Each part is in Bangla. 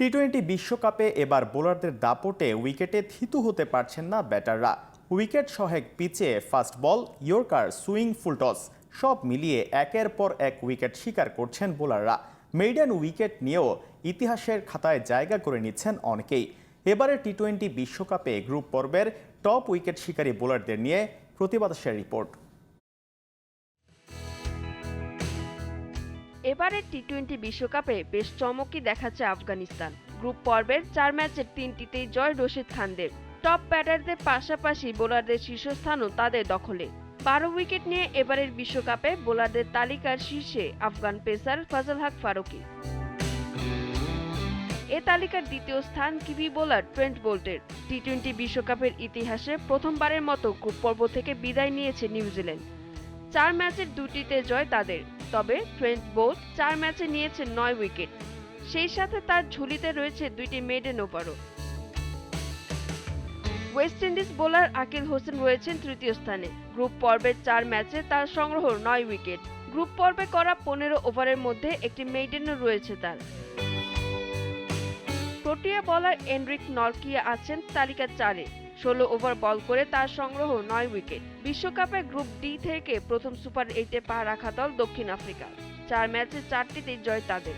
টি টোয়েন্টি বিশ্বকাপে এবার বোলারদের দাপটে উইকেটে থিতু হতে পারছেন না ব্যাটাররা। উইকেট সহেক পিচে fast ball yorker swing full toss সব মিলিয়ে একের পর এক উইকেট শিকার করছেন বোলাররা। মেইডেন উইকেট নিয়েও ইতিহাসের খাতায় জায়গা করে নিচ্ছেন অনেকেই। এবারে টি টোয়েন্টি বিশ্বকাপে গ্রুপ পর্বের টপ উইকেট শিকারী বোলারদের নিয়ে প্রতিবাদাসের রিপোর্ট। এবারের টি টোয়েন্টি বিশ্বকাপে বেশ চমকই দেখাচ্ছে আফগানিস্তান। গ্রুপ পর্বের চার ম্যাচের তিনটিতেই জয় রশিদ খানদের। টপ ব্যাটারদের পাশাপাশি বোলারদের শীর্ষস্থানও তাদের দখলে। বারো উইকেট নিয়ে এবারের বিশ্বকাপে বোলারদের তালিকার শীর্ষে আফগান পেসার ফজল হক ফারুকি। এ তালিকার দ্বিতীয় স্থান কিভি বোলার ট্রেন্ট বোল্টের। টি টোয়েন্টি বিশ্বকাপের ইতিহাসে প্রথমবারের মতো গ্রুপ পর্ব থেকে বিদায় নিয়েছে নিউজিল্যান্ড। চার ম্যাচের দুটিতে জয় তাদের। তবে ট্রেন্ট বোল্ট চার ম্যাচে নিয়েছেন নয় উইকেট। সেই সাথে তার ঝুলিতে রয়েছে দুইটি maiden ওভারও West Indies bowler Akeal Hosein রয়েছেন তৃতীয় স্থানে। গ্রুপ পর্বের চার ম্যাচে তার সংগ্রহ নয় উইকেট। গ্রুপ পর্বে করা পনেরো ওভারের মধ্যে একটি মেইডেনও রয়েছে তার। প্রোটিয়া বলার এনরিক নরকিয়া আছেন তালিকা চারে। ষোলো ওভার বল করে তার সংগ্রহ নয় উইকেট। বিশ্বকাপে গ্রুপ ডি থেকে প্রথম সুপার এইটে পা রাখা দল দক্ষিণ আফ্রিকা চার ম্যাচে চারটিতেই জয় তাদের।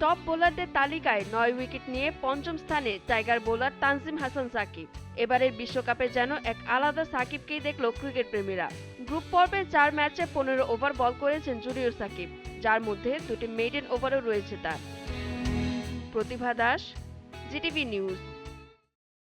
টপ বোলারদের তালিকায় নয় উইকেট নিয়ে পঞ্চম স্থানে টাইগার বোলার তানজিম হাসান সাকিব। এবারের বিশ্বকাপে যেন এক আলাদা সাকিবকেই দেখল ক্রিকেট প্রেমীরা। গ্রুপ পর্বে চার ম্যাচে পনেরো ওভার বল করেছেন জুনিয়র সাকিব, যার মধ্যে দুটি মেইডেন ওভারও রয়েছে তার। Pratibha Das, GTV news.